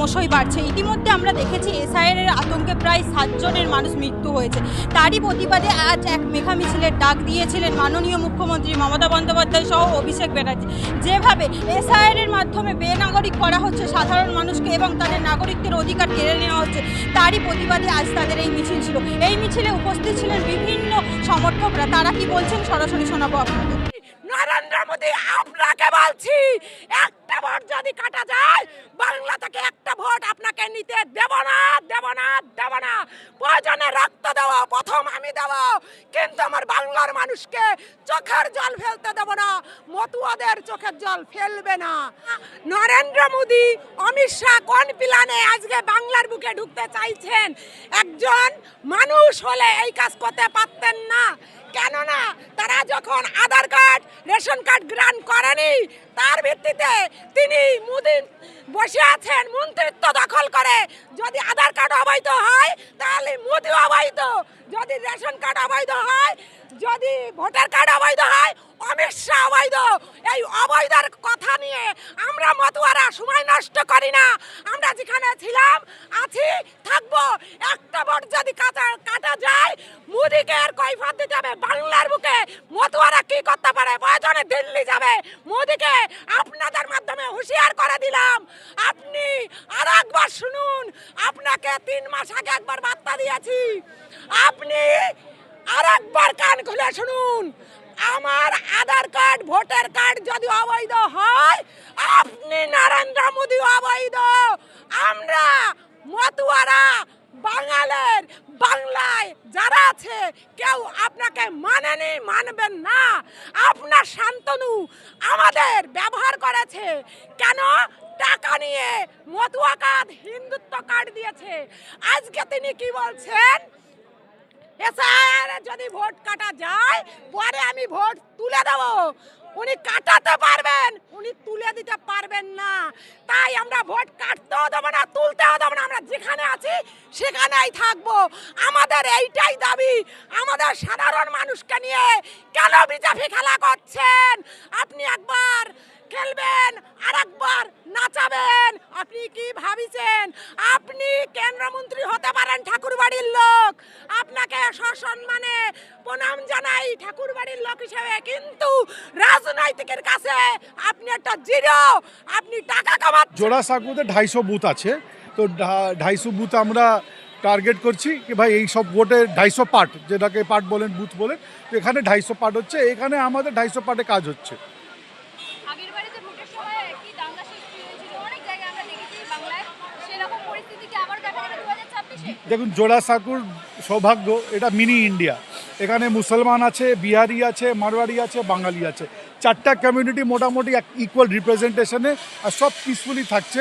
ক্রমশই বাড়ছে। ইতিমধ্যে আমরা দেখেছি এসআইআর এর আতঙ্কে প্রায় সাতজনের মানুষ মৃত্যু হয়েছে। তারই প্রতিবাদে আজ এক মেঘা মিছিলের ডাক দিয়েছিলেন মাননীয় মুখ্যমন্ত্রী মমতা বন্দ্যোপাধ্যায় সহ অভিষেক ব্যানার্জি। যেভাবে এসআইআর এর মাধ্যমে বেনাগরিক করা হচ্ছে সাধারণ মানুষকে এবং তাদের নাগরিকদের অধিকার কেড়ে নেওয়া হচ্ছে, তারই প্রতিবাদে আজ তাদের এই মিছিল ছিল। এই মিছিলে উপস্থিত ছিলেন বিভিন্ন সমর্থকরা। তারা কি বলছেন সরাসরি শোনাবো আপনাদের। নরেন্দ্র মোদী, আপনাকে বলছি, একটা ভোট যদি কাটা যায়, বাংলা থেকে নিতে দেব না দেব না দেব না। প্রয়োজনে রক্ত দেওয়া প্রথম আমি দেব। কিন্তু আমার বাংলার মানুষকে চোখের জল ফেলতে দেব না, মতুয়াদের চোখের জল ফেলবে না। নরেন্দ্র মোদী, অমিত শাহ কোন প্ল্যানে আজকে বাংলার বুকে ঢুকতে চাইছেন? একজন মানুষ হলে এই কাজ করতে পারতেন না। কেননা তারা যখন Aadhaar card, ration card grant করেনি, তার ভিত্তিতে তিনি মুদিন বসে আছেন মন্ত্রিত্ব দখল করে। যদি আধার কার্ড অবৈধ হয়, তাহলে মোদি অবৈধ। যদি রেশন কার্ড অবৈধ হয় যদি ভোটার কার্ড অবৈধ হয়, অমিত শাহ অবৈধ। এই অবৈধের কথা নিয়ে আমরা মতুয়ারা সময় নষ্ট করি না। আমরা যেখানে ছিলাম, আছি, থাকব। একটা ভোট যদি কাটা কাটা যায়, মোদিকে আর কৈফত দিতে হবে। বাংলার বুকে মতুয়ারা কি করতে পারে? প্রয়োজনে দিল্লি যাবে। মোদিকে আপনাদের মাধ্যমে হুঁশিয়ার করে দিলাম। আপনি আর একবার শুনুন, আপনাকে তিন মাস আগে একবার বার্তা দিয়েছি। আপনি একবার কান খুলে শুনুন। আমার আধার কার্ড, ভোটার কার্ড যদি অবৈধ হয়, আপনি নরেন্দ্র মোদী অবৈধ। আমরা মতুয়ারা বাঙালের বাংলায় যারা আছে, কেউ আপনাকে মানেনি মানবেন না। আপনার শান্তনু আমাদের ব্যবহার করেছে। কেন? টাকা নিয়ে মতুয়া কার্ড, হিন্দুত্ব কার্ড দিয়েছে। আজকে তিনি কি বলছেন? এসআইআর যদি ভোট কাটা যায়, পরে আমি ভোট তুলে দেব। উনি কাটাতে পারবেন, উনি তুলে দিতে পারবেন না। তাই আমরা ভোট কাটতেও দেবো না, তুলতেও দেবো না। আমরা যেখানে আছি, সেখানেই থাকব। আমাদের এইটাই দাবি। আমাদের সাধারণ মানুষকে নিয়ে কেন বিজেপি খেলা করছেন? আপনি একবার খেলবেন আর একবার নাচাবেন। আপনি কি ভাবিছেন? আপনি কেন্দ্রমন্ত্রী হতে পারেন ঠাকুর বাড়ির লোক। আপনাকে সসম্মানে প্রণাম জানাই ঠাকুর বাড়ির লোক হিসেবে। কিন্তু রাজনৈতিকের কাছে আপনি একটা জিরো। আপনি টাকা কামাচ্ছেন। জোড়া সাঁকুতে ঢাইশো বুথ আছে। তো ঢাইশো বুথ আমরা টার্গেট করছি কি ভাই, এই সব ভোটে ঢাইশো পার্ট যেটাকে পার্ট বলেন, বুথ বলেন এখানে ঢাইশো পার্ট হচ্ছে। এখানে আমাদের ঢাইশো পার্টে কাজ হচ্ছে আগের বারে যে ভোটের সময় একটি দাঙ্গা সৃষ্টি হয়েছিল অনেক জায়গায় আমরা দেখেছি বাংলায় সেরকম পরিস্থিতি কি আবার দেখা যাবে দু হাজার ছাব্বিশে দেখুন জোড়াসাঁকুর সৌভাগ্য, এটা মিনি ইন্ডিয়া। এখানে মুসলমান আছে, বিহারি আছে মারোয়ারি আছে, বাঙালি আছে। চারটা কমিউনিটি মোটামুটি এক ইকুয়াল রিপ্রেজেন্টেশনে আর সব পিসফুলি থাকছে।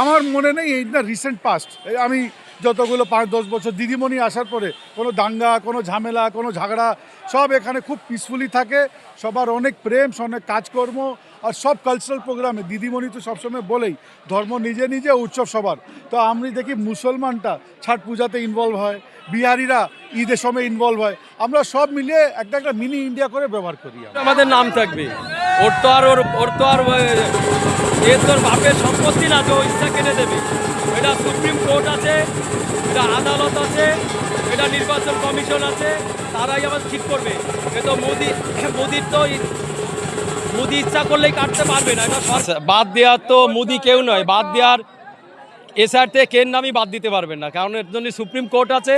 আমার মনে নেই, এই না রিসেন্ট পাস্ট আমি যতগুলো পাঁচ, দশ বছর দিদিমণি আসার পরে কোনো দাঙ্গা, কোনো ঝামেলা, কোনো ঝগড়া, সব এখানে খুব পিসফুলি থাকে। সবার অনেক প্রেম, অনেক কাজকর্ম আর সব কালচারাল প্রোগ্রামে দিদিমণি তো সবসময় বলেই, ধর্ম নিজে নিজে উৎসব সবার। তো আমি দেখি মুসলমানটা ছট পূজাতে ইনভলভ হয়, বিহারিরা ঈদের সময় ইনভলভ হয়। আমরা সব মিলিয়ে একটা একটা মিনি ইন্ডিয়া করে ব্যবহার করি আমাদের নাম থাকবে। ওর তো আর ওর ওর তো আর, এ তোর বাপের সম্পত্তি না, তো ইচ্ছা কেটে দেবে। এটা সুপ্রিম কোর্ট আছে, এটা আদালত আছে, এটা নির্বাচন কমিশন আছে, তারাই আবার ঠিক করবে। এ তো মোদি মোদির তো মোদি ইচ্ছা করলেই কাটতে পারবে না, এটা বাদ দেওয়ার তো মোদি কেউ নয়, বাদ দেওয়ার এসআর থেকে কেন নামই বাদ দিতে পারবেন না, কারণ এর জন্য সুপ্রিম কোর্ট আছে,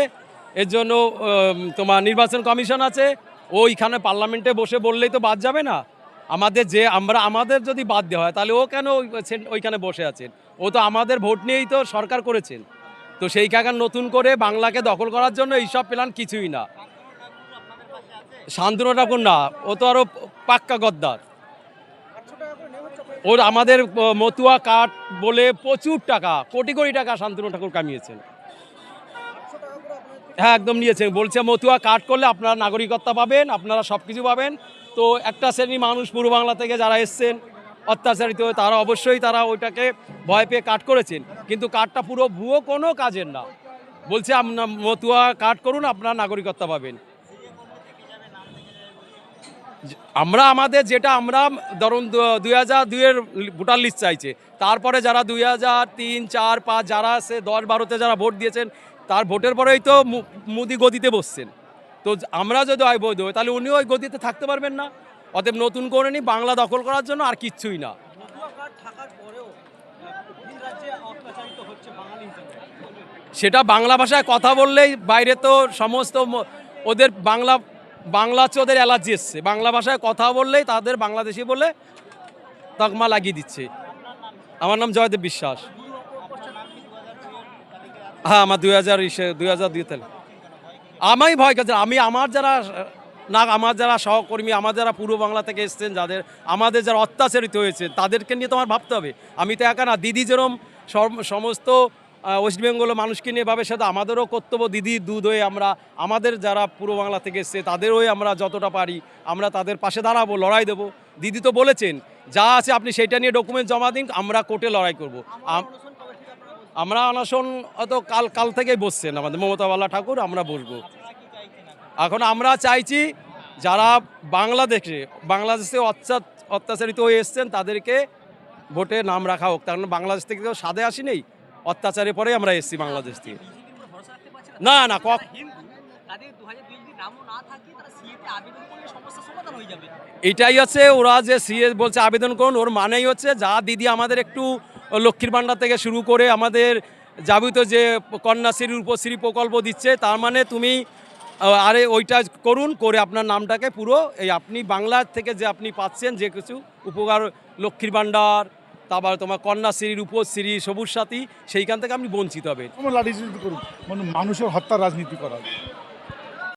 এর জন্য তোমার নির্বাচন কমিশন আছে, ওইখানে পার্লামেন্টে বসে বললেই তো বাদ যাবে না। আমাদের যে আমরা, আমাদের যদি বাদ দেওয়া হয়, তাহলে ও কেন ওইখানে বসে আছেন? ও তো আমাদের ভোট নিয়েই তো সরকার করেছেন। তো সেই কাকার নতুন করে বাংলাকে দখল করার জন্য এইসব প্ল্যান কিছুই না। শান্তনু ঠাকুর না, ও তো আরও পাক্কা গদ্দার। ওর আমাদের মতুয়া কাঠ বলে প্রচুর টাকা, কোটি কোটি টাকা শান্তনু ঠাকুর কামিয়েছেন। হ্যাঁ একদম নিয়েছেন। বলছে মতুয়া কাঠ করলে আপনারা নাগরিকত্ব পাবেন, আপনারা সব কিছু পাবেন। তো একটা শ্রেণি মানুষ পূর্ব বাংলা থেকে যারা এসছেন, অত্যাচারিত হয়ে তারা অবশ্যই তারা ওইটাকে ভয় পেয়ে কাট করেছেন। কিন্তু কাঠটা পুরো ভুয়ো কোনো কাজের না। বলছে, আপনার মতুয়া কাট করুন, আপনার নাগরিকত্ব পাবেন। আমরা আমাদের যেটা, আমরা ধরুন দুই হাজার দুইয়ের ভোটার লিস্ট চাইছে। তারপরে যারা দুই হাজার তিন, চার, পাঁচ, যারা আছে, দশ, বারোতে যারা ভোট দিয়েছেন, তার ভোটের পরেই তো মোদি গদিতে বসছেন। তো আমরা যদি হয় বৈধ হই, তাহলে উনিও ওই গদিতে থাকতে পারবেন না। অতএব নতুন করে নি বাংলা দখল করার জন্য আর কিচ্ছুই না। সেটা বাংলা ভাষায় কথা বললেই বাইরে তো সমস্ত ওদের বাংলা বাংলা হচ্ছে ওদের অ্যালার্জি এসছে। বাংলা ভাষায় কথা বললেই তাদের বাংলাদেশি বলে তকমা লাগিয়ে দিচ্ছে। আমার নাম জয়দেব বিশ্বাস। হ্যাঁ আমার দুই হাজার দুই হাজার দুই তাহলে আমি ভয় করছি আমি আমার যারা, না, আমার যারা সহকর্মী, আমার যারা পূর্ব বাংলা থেকে এসছেন, যাদের, আমাদের যারা অত্যাচারিত হয়েছে, তাদেরকে নিয়ে তো আমার ভাবতে হবে। আমি তো একা না, দিদি যেরম সমস্ত ওয়েস্ট বেঙ্গলের মানুষকে নিয়ে ভাবে সেটা আমাদেরও কর্তব্য দিদি, দুধ হয়ে আমরা, আমাদের যারা পূর্ব বাংলা থেকে এসছে, তাদের হয়ে আমরা যতটা পারি, আমরা তাদের পাশে দাঁড়াবো, লড়াই দেবো। দিদি তো বলেছেন, যা আছে আপনি সেটা নিয়ে ডকুমেন্ট জমা দিন, আমরা কোর্টে লড়াই করব। আমরা অনশন অত কাল কাল থেকেই বসছেন আমাদের। মমতা বালা ঠাকুর, আমরা বসবো। এখন আমরা চাইছি যারা বাংলাদেশে বাংলাদেশে অত্যাচার অত্যাচারিত হয়ে এসছেন, তাদেরকে ভোটে নাম রাখা হোক। কারণ বাংলাদেশ থেকে তো সাদে আসি নেই, অত্যাচারের পরেই আমরা এসেছি বাংলাদেশ থেকে। না না, কক এটাই হচ্ছে ওরা যে সিএ বলছে, আবেদন করুন, ওর মানেই হচ্ছে, যা দিদি আমাদের একটু লক্ষ্মীর ভাণ্ডার থেকে শুরু করে আমাদের যাবতীয় যে কন্যাশ্রী রূপশ্রী প্রকল্প দিচ্ছে, তার মানে তুমি আরে ওইটা করুন, করে আপনার নামটাকে পুরো এই আপনি বাংলা থেকে যে আপনি পাচ্ছেন যে কিছু উপকার, লক্ষ্মীর ভাণ্ডার, তারপর তোমার কন্যাশ্রী রূপশ্রী সবুজ সাথী, সেইখান থেকে আপনি বঞ্চিত করুন। মানে মানুষের হত্যা রাজনীতি করা।